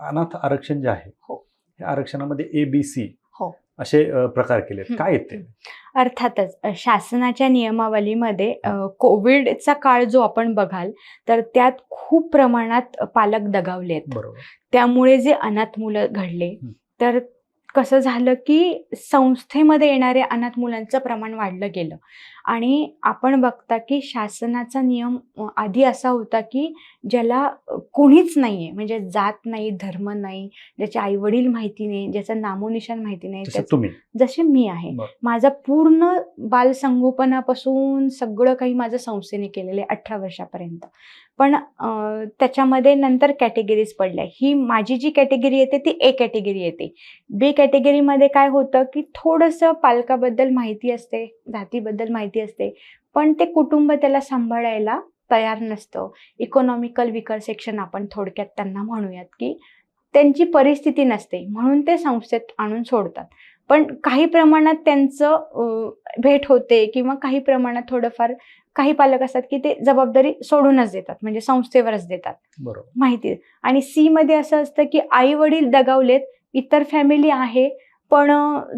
अनाथ आरक्षण जे आहे हो. आरक्षणामध्ये ए बी सी हो. असे प्रकार केले काय येते? अर्थातच शासनाच्या नियमावलीमध्ये कोविडचा काळ जो आपण बघाल तर त्यात खूप प्रमाणात पालक दगावले त्यामुळे जे अनाथ मुलं घडले तर कसं झालं की संस्थेमध्ये येणाऱ्या अनाथ मुलांचं प्रमाण वाढलं गेलं. आणि आपण बघता की शासनाचा नियम आधी असा होता की ज्याला कोणीच नाही आहे म्हणजे जात नाही धर्म नाही ज्याचे आईवडील माहिती नाही ज्याचं नामोनिशान माहिती नाही जसं त्याचं- तुम्ही. जसे मी आहे. माझा पूर्ण बालसंगोपनापासून सगळं काही माझं संस्थेने केलेलं आहे अठरा वर्षापर्यंत. पण त्याच्यामध्ये नंतर कॅटेगरीज पडल्या. ही माझी जी कॅटेगरी येते ती ए कॅटेगरी येते. बी कॅटेगरीमध्ये काय होतं की थोडंसं पालकाबद्दल माहिती असते जातीबद्दल माहिती असते. पण ते कुटुंब त्याला सांभाळायला तयार नसतं. इकॉनॉमिकल विकर सेक्शन आपण थोडक्यात त्यांना म्हणूयात की त्यांची परिस्थिती नसते. म्हणून ते संस्थेत आणून सोडतात. पण काही प्रमाणात त्यांचं भेट होते किंवा काही प्रमाणात थोडंफार काही पालक असतात की ते जबाबदारी सोडूनच देतात. म्हणजे संस्थेवरच देतात. बरोबर. माहिती आणि सी मध्ये असं असतं की आई वडील दगावलेत. इतर फॅमिली आहे. पण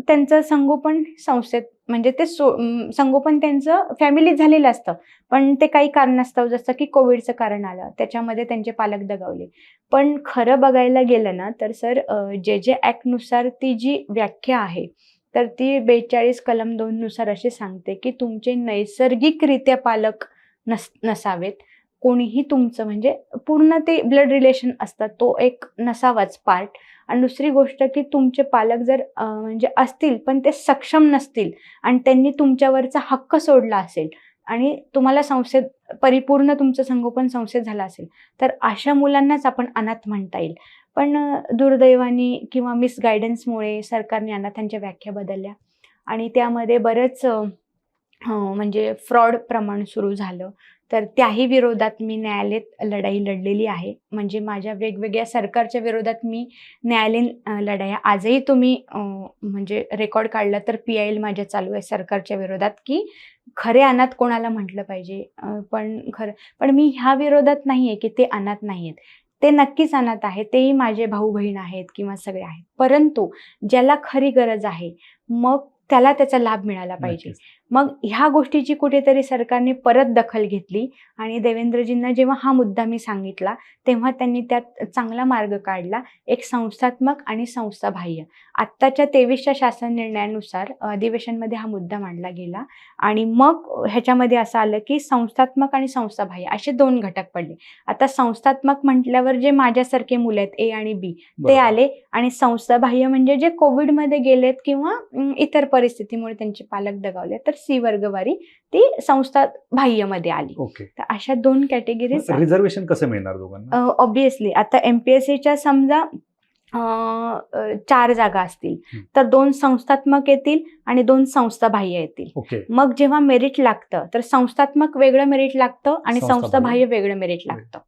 त्यांचं संगोपन संस्थेत म्हणजे ते सो संगोपन त्यांचं फॅमिलीत झालेलं असतं. पण ते काही कारणास्तव जसं की कोविडचं कारण आलं त्याच्यामध्ये त्यांचे पालक दगावले. पण खरं बघायला गेलं ना तर सर जे जे ॲक्टनुसार ती जी व्याख्या आहे तर ती बेचाळीस कलम दोन नुसार अशी सांगते की तुमचे नैसर्गिकरित्या पालक नस नसावेत. कोणीही तुमचं म्हणजे पूर्ण ते ब्लड रिलेशन असतात तो एक नसावाच पार्ट आणि दुसरी गोष्ट की तुमचे पालक जर म्हणजे असतील पण ते सक्षम नसतील आणि त्यांनी तुमच्यावरचा हक्क सोडला असेल आणि तुम्हाला संस्थेत परिपूर्ण तुमचं संगोपन संस्थेत झालं असेल तर अशा मुलांनाच आपण अनाथ म्हणता येईल. पण दुर्दैवाने किंवा मिसगायडन्समुळे सरकारने अनाथांच्या व्याख्या बदलल्या आणि त्यामध्ये बरंच हो, म्हणजे फ्रॉड प्रमाण सुरू झालं. तर त्याही विरोधात मी न्यायालयात लढाई लढलेली आहे. म्हणजे माझ्या वेगवेगळ्या सरकारच्या विरोधात मी न्यायालयीन लढाया. आजही तुम्ही म्हणजे रेकॉर्ड काढला तर पी आय एल माझ्या चालू आहे सरकारच्या विरोधात की खरे अनाथ कोणाला म्हटलं पाहिजे? पण खरं पण मी ह्या विरोधात नाही आहे की ते अनाथ नाही आहेत ते नक्कीच अनाथ आहेत. तेही माझे भाऊ बहीण आहेत किंवा सगळे आहेत. परंतु ज्याला खरी गरज आहे मग त्याला त्याचा लाभ मिळाला पाहिजे. मग ह्या गोष्टीची कुठेतरी सरकारने परत दखल घेतली आणि देवेंद्रजींना जेव्हा हा मुद्दा मी सांगितला तेव्हा त्यांनी त्यात चांगला मार्ग काढला एक संस्थात्मक आणि संस्थाबाह्य. आत्ताच्या तेवीसच्या शासन निर्णयानुसार अधिवेशनमध्ये हा मुद्दा मांडला गेला आणि मग ह्याच्यामध्ये असं आलं की संस्थात्मक आणि संस्थाबाह्य असे दोन घटक पडले. आता संस्थात्मक म्हटल्यावर जे माझ्यासारखे मुलं आहेत ए आणि बी ते. आले आणि संस्थाबाह्य म्हणजे जे कोविडमध्ये गेलेत किंवा इतर परिस्थितीमुळे त्यांचे पालक दगावले. तर सी वर्गवारी ती संस्था बाह्यमध्ये आली. ओके. तर अशा दोन कॅटेगरीज रिझर्वेशन कसं मिळणार दोघांना? ऑब्विसली आता एम पी एस सीच्या समजा चार जागा असतील. तर दोन संस्थात्मक येतील आणि दोन संस्थाबाह्य येतील. ओके. मग जेव्हा मेरिट लागतं तर संस्थात्मक वेगळं मेरिट लागतं आणि संस्थाबाह्य. संस्थाबाह्य वेगळं मेरिट लागतं.